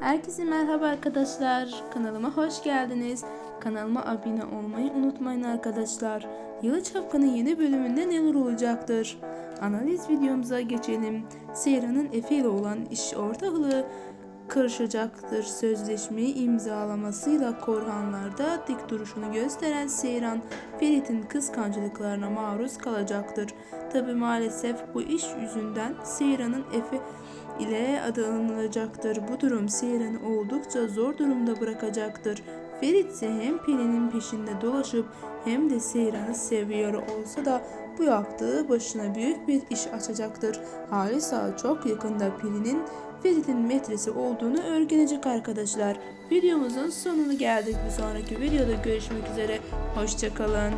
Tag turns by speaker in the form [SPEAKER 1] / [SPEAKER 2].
[SPEAKER 1] Herkese merhaba arkadaşlar. Kanalıma hoş geldiniz. Kanalıma abone olmayı unutmayın arkadaşlar. Yalı Çapkın'ın yeni bölümünde neler olacaktır? Analiz videomuza geçelim. Seyran'ın Efe ile olan iş ortaklığı karışacaktır. Sözleşmeyi imzalamasıyla Korhanlar'da dik duruşunu gösteren Seyran, Ferit'in kıskançlıklarına maruz kalacaktır. Tabi maalesef bu iş yüzünden Seyran'ın Efe ile adı anılacaktır. Bu durum Seyran'ı oldukça zor durumda bırakacaktır. Ferit ise hem Pelin'in peşinde dolaşıp hem de Seyran'ı seviyor olsa da bu yaptığı başına büyük bir iş açacaktır. Halisa çok yakında Pelin'in Ferit'in metresi olduğunu öğrenecek arkadaşlar. Videomuzun sonuna geldik. Bir sonraki videoda görüşmek üzere. Hoşçakalın.